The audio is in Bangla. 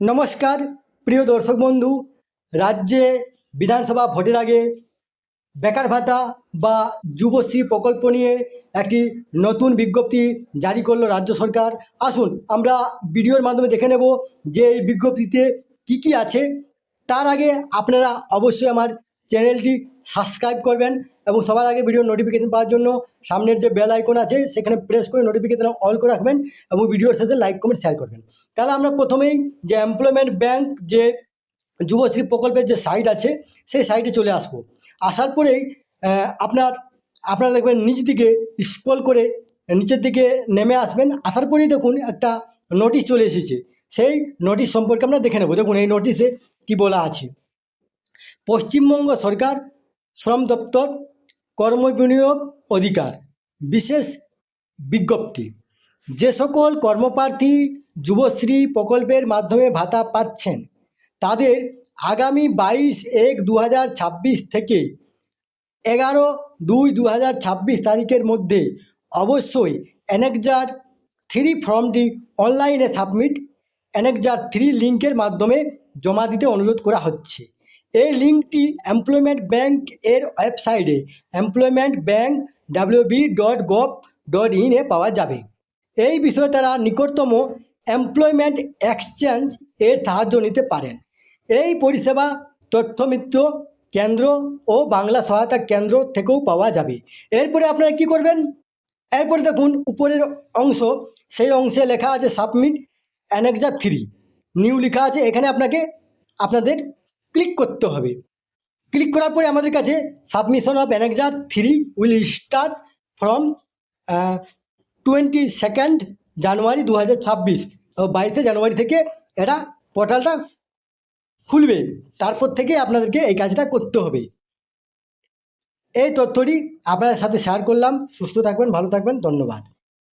নমস্কার, প্রিয় দর্শক বন্ধু, রাজ্যে বিধানসভা ভোটের আগে বেকার ভাতা বা যুবশ্রী প্রকল্প নিয়ে একটি নতুন বিজ্ঞপ্তি জারি করল রাজ্য সরকার। আসুন, আমরা ভিডিওর মাধ্যমে দেখে নেব যে এই বিজ্ঞপ্তিতে কি কি আছে। তার আগে আপনারা অবশ্যই আমার চ্যানেলটি সাবস্ক্রাইব করবেন এবং সবার আগে ভিডিও নোটিফিকেশন পাওয়ার জন্য সামনের যে বেল আইকন আছে, সেখানে প্রেস করে নোটিফিকেশন অল করে রাখবেন এবং ভিডিওর সাথে লাইক কমেন্ট শেয়ার করবেন। তাহলে আমরা প্রথমেই যে এমপ্লয়মেন্ট ব্যাংক যে যুবশ্রী প্রকল্পের যে সাইট আছে, সেই সাইটে চলে আসব। আসার পরেই আপনার, আপনারা দেখবেন নিচ দিকে স্ক্রল করে নিচের দিকে নেমে আসবেন। আসার পরেই দেখুন একটা নোটিশ চলে এসেছে। সেই নোটিশ সম্পর্কে আমরা দেখে নেব। দেখুন এই নোটিশে কি বলা আছে। পশ্চিমবঙ্গ সরকার শ্রম দপ্তর কর্মবিনিয়োগ অধিকার, বিশেষ বিজ্ঞপ্তি। যে সকল কর্মপ্রার্থী, যুবশ্রী প্রকল্পের মাধ্যমে ভাতা পাচ্ছেন, তাদের আগামী বাইশ এক দু থেকে এগারো দুই দু তারিখের মধ্যে অবশ্যই অ্যানেকজার থ্রি ফর্মটি অনলাইনে সাবমিট, অ্যানেকজার থ্রি লিঙ্কের মাধ্যমে জমা দিতে অনুরোধ করা হচ্ছে। এই লিঙ্কটি এমপ্লয়মেন্ট ব্যাংক এর ওয়েবসাইটে employment bank WB dot dot পাওয়া যাবে। এই বিষয়ে তারা নিকটতম এমপ্লয়মেন্ট এক্সচেঞ্জ এর সাহায্য নিতে পারেন। এই পরিষেবা তথ্যমিত্র কেন্দ্র ও বাংলা সহায়তা কেন্দ্র থেকেও পাওয়া যাবে। এরপরে আপনারা কি করবেন? এরপরে দেখুন, উপরের অংশ, সেই অংশে লেখা আছে সাবমিট অ্যানেকজা থ্রি। নিউ লেখা আছে, এখানে আপনাকে আপনাদের ক্লিক করতে হবে। ক্লিক করার পরে আমাদের কাছে submission of annexure three will start from twenty second January দু হাজার ছাব্বিশ। বাইশে জানুয়ারি থেকে এটা পোর্টালটা খুলবে। তারপর থেকে আপনাদেরকে এই কাজটা করতে হবে। এই তথ্যটি আপনাদের সাথে শেয়ার করলাম। সুস্থ থাকবেন, ভালো থাকবেন, ধন্যবাদ।